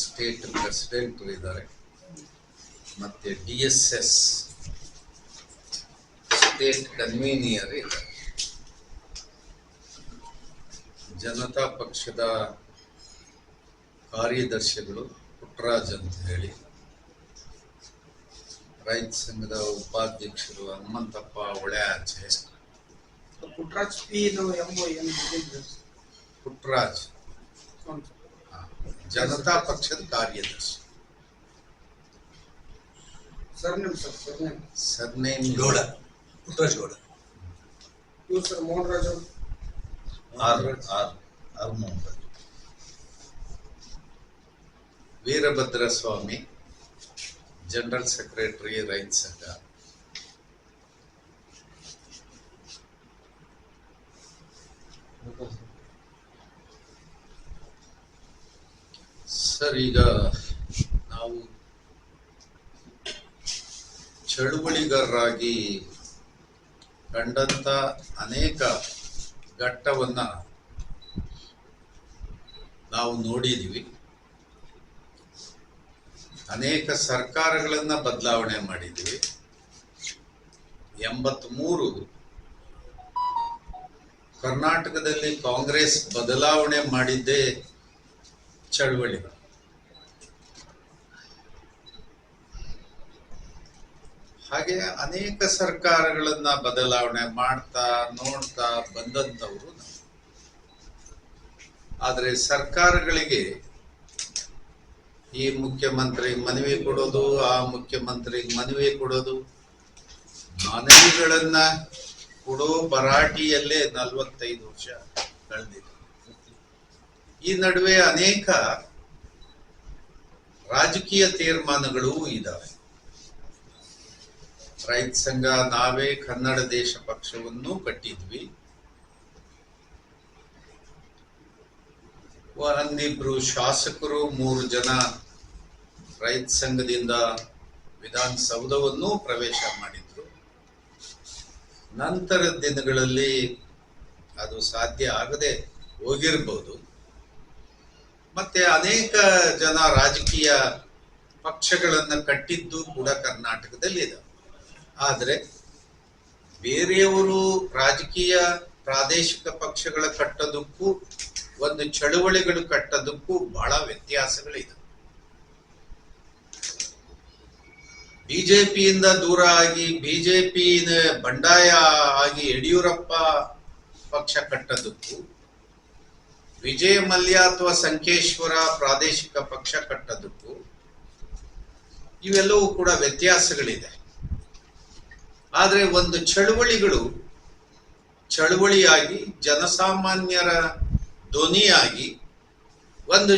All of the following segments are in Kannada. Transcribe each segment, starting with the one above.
ಸ್ಟೇಟ್ ಪ್ರೆಸಿಡೆಂಟ್ ಇದ್ದಾರೆ. ಮತ್ತೆ D S S state convener ಇದ್ದಾರೆ. ಜನತಾ ಪಕ್ಷದ ಕಾರ್ಯದರ್ಶಿಗಳು ಪುಟ್ಟರಾಜ್ ಅಂತ ಹೇಳಿ ರೈತ ಸಂಘದ ಉಪಾಧ್ಯಕ್ಷರು ಹನುಮಂತಪ್ಪ ಒಳೆ ಆಚೆ ಪುಟ್ರಾಜ್ ಪಿ ಪುಟ್ಟರಾಜ್ ಜನತಾ ಪಕ್ಷದ ಕಾರ್ಯದರ್ಶಿ surname sir surname surname Gowda Puttaraj Gowda ಇವ್ರು ಸರ್ ಮೋಹನ್ ರಾಜ್ ಅವರು R R R Mohammed Veerabhadra Swamy general secretary ರೈತ ಸಂಘ ಸರ್, ಈಗ ನಾವು ಚಳುವಳಿಗಾರರಾಗಿ ಕಂಡಂತ ಅನೇಕ ಘಟ್ಟವನ್ನ ನಾವು ನೋಡಿದೀವಿ. ಅನೇಕ ಸರ್ಕಾರಗಳನ್ನ ಬದಲಾವಣೆ ಮಾಡಿದ್ದೀವಿ ಎಂಬತ್ಮೂರು ಕರ್ನಾಟಕದಲ್ಲಿ ಕಾಂಗ್ರೆಸ್ ಬದಲಾವಣೆ ಮಾಡಿದ್ದೇ ಚಳವಳಿಗಳು. ಹಾಗೆ ಅನೇಕ ಸರ್ಕಾರಗಳನ್ನ ಬದಲಾವಣೆ ಮಾಡ್ತಾ, ನೋಡ್ತಾ ಬಂದಂತವರು ಆದರೆ ಸರ್ಕಾರಗಳಿಗೆ ಈ ಮುಖ್ಯಮಂತ್ರಿ ಮನವಿ ಕೊಡೋದು, ಆ ಮುಖ್ಯಮಂತ್ರಿ ಮನವಿ ಕೊಡೋದು, ಮನವಿಗಳನ್ನ ಕೊಡೋ ಭರಾಟಿಯಲ್ಲೇ ನಲವತ್ತೈದು ವರ್ಷ ಕಳೆದಿದೆ. ಈ ನಡುವೆ ಅನೇಕ ರಾಜಕೀಯ ತೀರ್ಮಾನಗಳೂ ಇದ್ದಾವೆ ರೈತ ಸಂಘ ನಾವೇ ಕನ್ನಡ ದೇಶ ಪಕ್ಷವನ್ನು ಕಟ್ಟಿದ್ವಿ. ಒಂದಿಬ್ರು ಶಾಸಕರು ಮೂರು ಜನ ರೈತ ಸಂಘದಿಂದ ವಿಧಾನಸೌಧವನ್ನು ಪ್ರವೇಶ ಮಾಡಿದ್ರು. ನಂತರದ ದಿನಗಳಲ್ಲಿ ಅದು ಸಾಧ್ಯ ಆಗದೆ ಹೋಗಿರ್ಬೋದು. ಮತ್ತೆ ಅನೇಕ ಜನ ರಾಜಕೀಯ ಪಕ್ಷಗಳನ್ನ ಕಟ್ಟಿದ್ದು ಕೂಡ ಕರ್ನಾಟಕದಲ್ಲಿ ಇದೆ ಆದ್ರೆ ಬೇರೆಯವರು ರಾಜಕೀಯ ಪ್ರಾದೇಶಿಕ ಪಕ್ಷಗಳ ಕಟ್ಟೋದಕ್ಕೂ ಒಂದು ಚಳುವಳಿಗಳು ಕಟ್ಟೋದಕ್ಕೂ ಬಹಳ ವ್ಯತ್ಯಾಸಗಳಿದೆ. ಬಿಜೆಪಿಯಿಂದ ದೂರ ಆಗಿ ಬಿಜೆಪಿ ಬಂಡಾಯ ಆಗಿ ಯಡಿಯೂರಪ್ಪ ಪಕ್ಷ ಕಟ್ಟೋದಕ್ಕೂ ವಿಜಯ ಮಲ್ಯ ಅಥವಾ ಸಂಕೇಶ್ವರ ಪ್ರಾದೇಶಿಕ ಪಕ್ಷ ಕಟ್ಟೋದಕ್ಕೂ ಇವೆಲ್ಲವೂ ಕೂಡ ವ್ಯತ್ಯಾಸಗಳಿದೆ. ಆದ್ರೆ ಒಂದು ಚಳುವಳಿಗಳು ಚಳುವಳಿಯಾಗಿ, ಜನಸಾಮಾನ್ಯರ ಧ್ವನಿಯಾಗಿ, ಒಂದು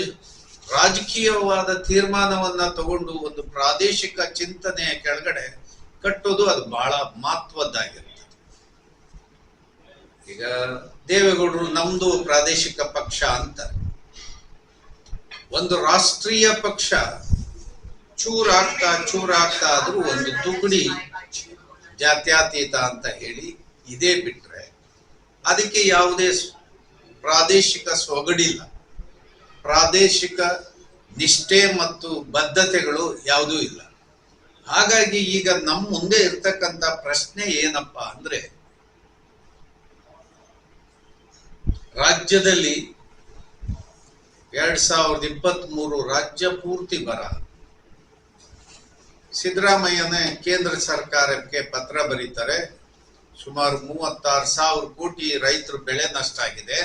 ರಾಜಕೀಯವಾದ ತೀರ್ಮಾನವನ್ನ ತಗೊಂಡು ಒಂದು ಪ್ರಾದೇಶಿಕ ಚಿಂತನೆಯ ಕೆಳಗಡೆ ಕಟ್ಟೋದು ಅದು ಬಹಳ ಮಹತ್ವದ್ದಾಗಿರುತ್ತೆ ಈಗ ದೇವೇಗೌಡರು ನಮ್ದು ಪ್ರಾದೇಶಿಕ ಪಕ್ಷ ಅಂತ. ಒಂದು ರಾಷ್ಟ್ರೀಯ ಪಕ್ಷ ಚೂರಾಗ್ತಾ ಚೂರಾಗ್ತಾ ಆದ್ರೂ ಒಂದು ತುಗುಡಿ ಜಾತ್ಯತೀತ ಅಂತ ಹೇಳಿ ಇದೇ ಬಿಟ್ರೆ ಅದಕ್ಕೆ ಯಾವುದೇ ಪ್ರಾದೇಶಿಕ ಸೊಗಡಿಲ್ಲ. ಪ್ರಾದೇಶಿಕ ನಿಷ್ಠೆ ಮತ್ತು ಬದ್ಧತೆಗಳು ಯಾವುದೂ ಇಲ್ಲ. ಹಾಗಾಗಿ ಈಗ ನಮ್ಮ ಮುಂದೆ ಇರ್ತಕ್ಕಂಥ ಪ್ರಶ್ನೆ ಏನಪ್ಪ ಅಂದ್ರೆ, ರಾಜ್ಯದಲ್ಲಿ ಎರಡ್ ಸಾವಿರದ ಇಪ್ಪತ್ತ್ ಮೂರು ರಾಜ್ಯ ಪೂರ್ತಿ ಬರ. ಸಿದ್ದರಾಮಯ್ಯನೇ ಕೇಂದ್ರ ಸರ್ಕಾರಕ್ಕೆ ಪತ್ರ ಬರೀತಾರೆ. ಸುಮಾರು ಮೂವತ್ತಾರು ಸಾವಿರ ಕೋಟಿ ರೈತರು ಬೆಳೆ ನಷ್ಟ ಆಗಿದೆ.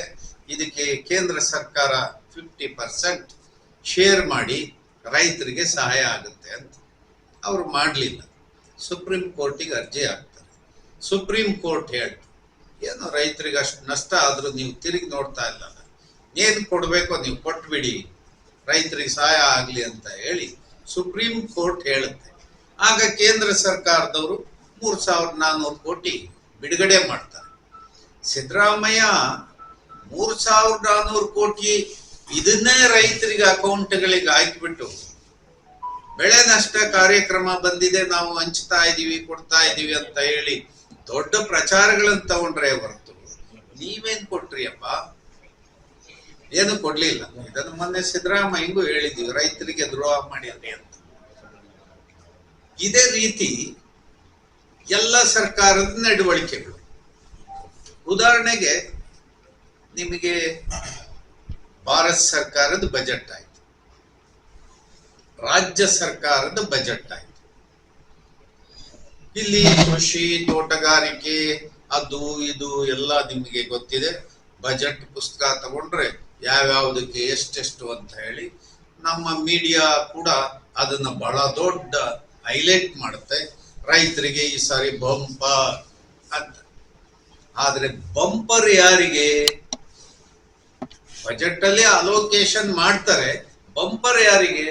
ಇದಕ್ಕೆ ಕೇಂದ್ರ ಸರ್ಕಾರ ಫಿಫ್ಟಿ ಪರ್ಸೆಂಟ್ ಶೇರ್ ಮಾಡಿ ರೈತರಿಗೆ ಸಹಾಯ ಆಗುತ್ತೆ ಅಂತ ಅವರು ಮಾಡಲಿಲ್ಲ. ಸುಪ್ರೀಂ ಕೋರ್ಟಿಗೆ ಅರ್ಜಿ ಹಾಕ್ತಾರೆ. ಸುಪ್ರೀಂ ಕೋರ್ಟ್ ಹೇಳ್ತು, ಏನು ರೈತರಿಗೆ ಅಷ್ಟು ನಷ್ಟ ಆದರೂ ನೀವು ತಿರುಗಿ ನೋಡ್ತಾ ಇಲ್ಲ. ಏನು ಕೊಡಬೇಕೋ ನೀವು ಕೊಟ್ಬಿಡಿ. ರೈತರಿಗೆ ಸಹಾಯ ಆಗಲಿ ಅಂತ ಹೇಳಿ ಸುಪ್ರೀಂ ಕೋರ್ಟ್ ಹೇಳುತ್ತೆ. ಆಗ ಕೇಂದ್ರ ಸರ್ಕಾರದವರು ಮೂರು ಸಾವಿರದ ನಾನ್ನೂರು ಕೋಟಿ ಬಿಡುಗಡೆ ಮಾಡ್ತಾರೆ. ಸಿದ್ದರಾಮಯ್ಯ ಮೂರು ಸಾವಿರದ ನಾನ್ನೂರು ಕೋಟಿ ಇದನ್ನೇ ರೈತರಿಗೆ ಅಕೌಂಟ್ಗಳಿಗೆ ಹಾಕಿಬಿಟ್ಟು ಬೆಳೆ ನಷ್ಟ ಕಾರ್ಯಕ್ರಮ ಬಂದಿದೆ, ನಾವು ಹಂಚ್ತಾ ಇದ್ದೀವಿ ಕೊಡ್ತಾ ಇದ್ದೀವಿ ಅಂತ ಹೇಳಿ ದೊಡ್ಡ ಪ್ರಚಾರಗಳನ್ನು ತಗೊಂಡ್ರೆ ಹೊರತು ನೀವೇನ್ ಕೊಟ್ರಿ ಅಪ್ಪ ಏನು ಕೊಡ್ಲಿಲ್ಲ. ಇದನ್ನು ಮೊನ್ನೆ ಸಿದ್ದರಾಮಯ್ಯಂಗೂ ಹೇಳಿದೀವಿ, ರೈತರಿಗೆ ದ್ರೋಹ ಮಾಡಿ ಅಂತ. ಇದೇ ರೀತಿ ಎಲ್ಲ ಸರ್ಕಾರದ ನಡವಳಿಕೆಗಳು. ಉದಾಹರಣೆಗೆ ನಿಮಗೆ ಭಾರತ ಸರ್ಕಾರದ ಬಜೆಟ್ ಆಯ್ತು. ರಾಜ್ಯ ಸರ್ಕಾರದ ಬಜೆಟ್ ಆಯ್ತು. ಇಲ್ಲಿ ಕೃಷಿ ತೋಟಗಾರಿಕೆ ಅದು ಇದು ಎಲ್ಲ ನಿಮಗೆ ಗೊತ್ತಿದೆ. ಬಜೆಟ್ ಪುಸ್ತಕ ತಗೊಂಡ್ರೆ ಯಾವ್ಯಾವುದಕ್ಕೆ ಎಷ್ಟೆಷ್ಟು ಅಂತ ಹೇಳಿ ನಮ್ಮ ಮೀಡಿಯಾ ಕೂಡ ಅದನ್ನ ಬಹಳ ದೊಡ್ಡ ಹೈಲೈಟ್ ಮಾಡುತ್ತೆ. ರೈತರಿಗೆ ಈ ಸಾರಿ ಬಂಪರ್ ಅಂತ. ಆದರೆ ಬಂಪರ್ ಯಾರಿಗೆ? ಬಜೆಟ್ ಅಲ್ಲಿ ಅಲೋಕೇಶನ್ ಮಾಡ್ತಾರೆ. ಬಂಪರ್ ಯಾರಿಗೆ?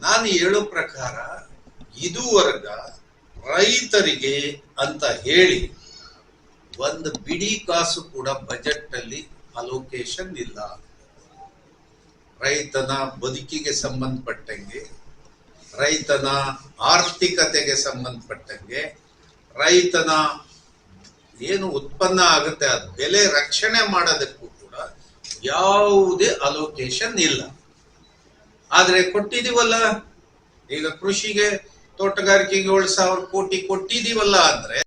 ನಾನು ಹೇಳೋ ಪ್ರಕಾರ ಇದುವರೆಗ ರೈತರಿಗೆ ಅಂತ ಹೇಳಿ ಒಂದು ಬಿಡಿ ಕಾಸು ಕೂಡ ಬಜೆಟ್ ಅಲ್ಲಿ ಅಲೋಕೇಶನ್ ಇಲ್ಲ. ರೈತನ ಬದುಕಿಗೆ ಸಂಬಂಧಪಟ್ಟಂಗೆ ರೈತನ ಆರ್ಥಿಕತೆಗೆ ಸಂಬಂಧಪಟ್ಟಂಗೆ ರೈತನ ಏನು ಉತ್ಪನ್ನ ಆಗುತ್ತೆ, ಅದು ಬೆಲೆ ರಕ್ಷಣೆ ಮಾಡೋದಕ್ಕೂ ಕೂಡ ಯಾವುದೇ ಅಲೋಕೇಶನ್ ಇಲ್ಲ. ಆದರೆ ಕೊಟ್ಟಿದೀವಲ್ಲ, ಈಗ ಕೃಷಿಗೆ, ತೋಟಗಾರಿಕೆಗೆ ಏಳು ಸಾವಿರ ಕೋಟಿ ಕೊಟ್ಟಿದೀವಲ್ಲ ಅಂದ್ರೆ